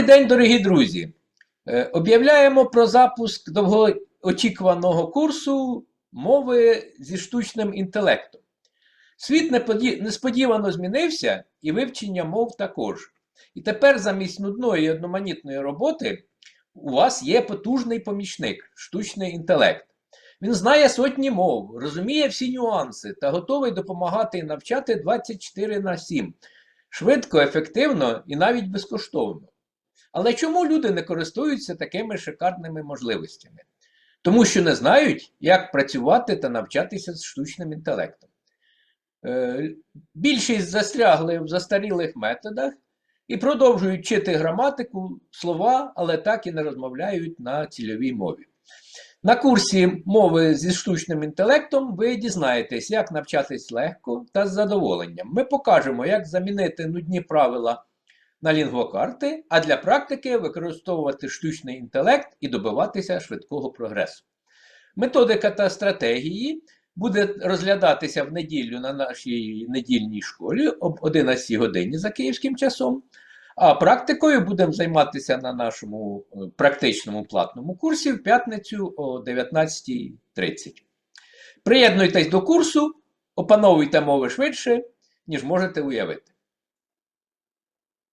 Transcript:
Добрий день, дорогі друзі! Е, Об'являємо про запуск довгоочікуваного курсу мови зі штучним інтелектом. Світ несподівано змінився, і вивчення мов також. І тепер замість нудної і одноманітної роботи у вас є потужний помічник штучний інтелект. Він знає сотні мов, розуміє всі нюанси та готовий допомагати навчати 24 на 7. Швидко, ефективно і навіть безкоштовно. Але чому люди не користуються такими шикарними можливостями? Тому що не знають, як працювати та навчатися з штучним інтелектом. Е, Більшість застрягли в застарілих методах і продовжують вчити граматику, слова, але так і не розмовляють на цільовій мові. На курсі мови зі штучним інтелектом ви дізнаєтесь, як навчатись легко та з задоволенням. Ми покажемо, як замінити нудні правила на лінгвокарти, а для практики використовувати штучний інтелект і добиватися швидкого прогресу. Методика та стратегії буде розглядатися в неділю на нашій недільній школі об 11 годині за київським часом. А практикою будемо займатися на нашому е, практичному платному курсі в п'ятницю о 19.30. Приєднуйтесь до курсу, опановуйте мови швидше, ніж можете уявити.